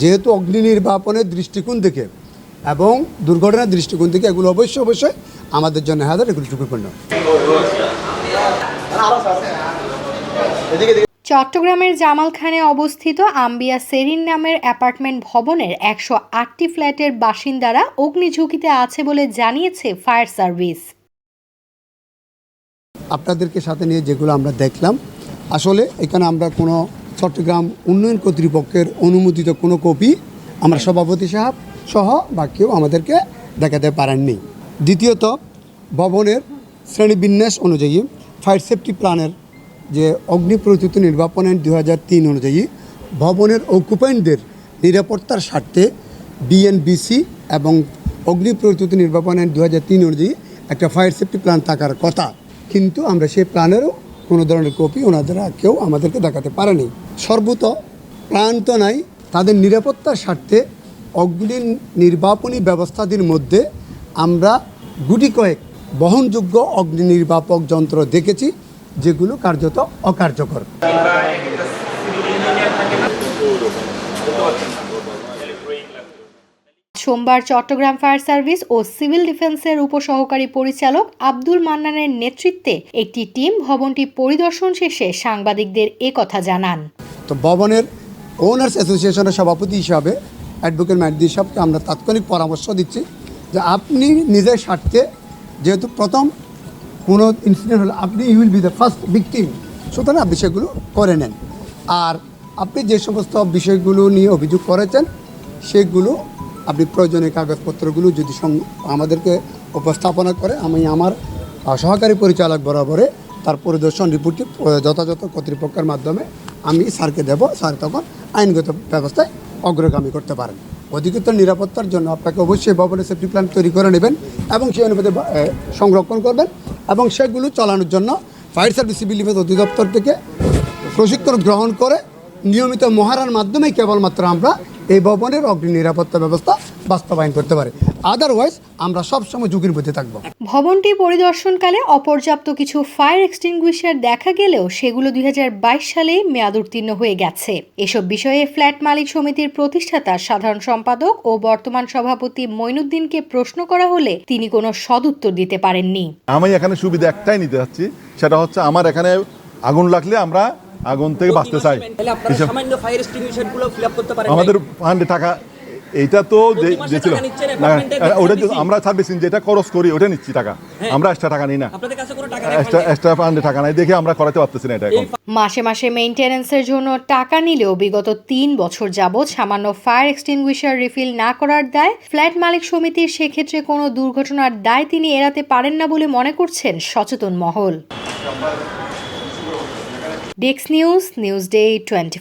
যেহেতু অগ্নি নির্বাপনের দৃষ্টিকোণ থেকে এবং দুর্ঘটনার দৃষ্টিকোণ থেকে এগুলো অবশ্যই অবশ্যই আমাদের জন্য হাজার এগুলো ঝুঁকিপূর্ণ চট্টগ্রামের জামালখানে অবস্থিত আম্বিয়া সেরিন নামের অ্যাপার্টমেন্ট ভবনের একশো আটটি ফ্ল্যাটের বাসিন্দারা অগ্নিঝুঁকিতে আছে বলে জানিয়েছে ফায়ার সার্ভিস। আপনাদেরকে সাথে নিয়ে যেগুলো আমরা দেখলাম আসলে এখানে আমরা কোনো চট্টগ্রাম উন্নয়ন কর্তৃপক্ষের অনুমোদিত কোনো কপি আমরা সভাপতি সাহেব সহ বা কেউ আমাদেরকে দেখাতে পারেননি। দ্বিতীয়ত, ভবনের শ্রেণীবিন্যাস অনুযায়ী ফায়ার সেফটি প্ল্যানের যে অগ্নি প্রস্তুতি নির্বাপন আইন দু হাজার তিন অনুযায়ী ভবনের অকুপাইনদের নিরাপত্তার স্বার্থে বিএনবিসি এবং অগ্নি প্রস্তুতি নির্বাপন আইন দু হাজার তিন অনুযায়ী একটা ফায়ার সেফটি প্ল্যান থাকার কথা। কিন্তু আমরা সেই প্ল্যানেরও কোনো ধরনের কপি ওনাদেরা কেউ আমাদেরকে দেখাতে পারেনি। সর্বত প্ল্যান তো নাই তাদের নিরাপত্তার স্বার্থে অগ্নি নির্বাপনী ব্যবস্থাটির মধ্যে আমরা গুটি কয়েক বহনযোগ্য অগ্নি নির্বাপক যন্ত্র দেখেছি, যেগুলো কার্যত অকার্যকর। সোমবার চট্টগ্রাম ফায়ার সার্ভিস ও সিভিল ডিফেন্সের উপসহকারী পরিচালক আব্দুল মান্নানের নেতৃত্বে একটি টিম ভবনটি পরিদর্শন শেষে সাংবাদিকদের এ কথা জানান। তো ভবনের ওনার্স অ্যাসোসিয়েশনের সভাপতি হিসাবে অ্যাডভোকেট ম্যাডি সাহেবকে আমরা তাৎক্ষণিক পরামর্শ দিচ্ছি যে আপনি নিজের স্বার্থে যেহেতু প্রথম কোনো ইনসিডেন্ট হলে আপনি you will be the first victim সুতরাং আপনি সেগুলো করে নেন। আর আপনি যে সমস্ত বিষয়গুলো নিয়ে অভিযোগ করেছেন, সেগুলো আপনি প্রয়োজনীয় কাগজপত্রগুলো যদি আমাদেরকে উপস্থাপনা করে, আমি আমার সহকারী পরিচালক বরাবরে তার পরিদর্শন, রিপোর্টটি যথাযথ কর্তৃপক্ষের মাধ্যমে আমি স্যারকে দেব। স্যার তখন আইনগত ব্যবস্থায় অগ্রগামী করতে পারেন। অধিকতর নিরাপত্তার জন্য আপনাকে অবশ্যই ভবনের সেফটি প্ল্যান তৈরি করে নেবেন এবং সেই অনুপাতে সংরক্ষণ করবেন এবং সেগুলো চালানোর জন্য ফায়ার সার্ভিস সিভিল ডিফেন্স অধিদপ্তর থেকে প্রশিক্ষণ গ্রহণ করে নিয়মিত মহারার মাধ্যমে কেবলমাত্র আমরা এই ভবনের অগ্নি নিরাপত্তা ব্যবস্থা বাস্তবায়ন করতে পারে। আদারওয়াইজ আমরা সবসময় ঝুঁকির মধ্যে থাকব। ভবনটি পরিদর্শনকালে অপর্যাপ্ত কিছু ফায়ার এক্সটিংগুইশার দেখা গেলেও সেগুলো দুই সালেই মেয়াদ উত্তীর্ণ হয়ে গেছে। এসব বিষয়ে ফ্ল্যাট মালিক সমিতির প্রতিষ্ঠাতা সাধারণ সম্পাদক ও বর্তমান সভাপতি মইনুদ্দিনকে প্রশ্ন করা হলে তিনি কোনো সদুত্তর দিতে পারেননি। আমি এখানে সুবিধা একটাই নিতে যাচ্ছি সেটা হচ্ছে আমার এখানে আগুন লাগলে আমরা আগুন থেকে বাঁচতে চাই। আমাদের ফান্ডে টাকা এইটা তো যে প্রতি মাসে যে ছিল টাকা নিচ্ছেন না, apartment এর ওটা আমরা সার্ভিসিং যেটা খরচ করি ওটা নিচ্ছি টাকা। আমরা এক্সট্রা টাকা নিই না। আপনাদের কাছে কোনো টাকা নেই এক্সট্রা এক্সট্রা ফান্ডে টাকা নাই দেখে আমরা করাতে পারতেছি না এটা মাসে মাসে মেইনটেনেন্সের জন্য টাকা নিলেও বিগত তিন বছর যাবৎ সামান্য ফায়ার এক্সটিংগুইশার রিফিল না করার দায় ফ্ল্যাট মালিক সমিতির সেক্ষেত্রে কোনো দুর্ঘটনার দায় তিনি এড়াতে পারেন না বলে মনে করছেন সচেতন মহল। ডেক্স নিউজ নিউজ ডে টোয়েন্টি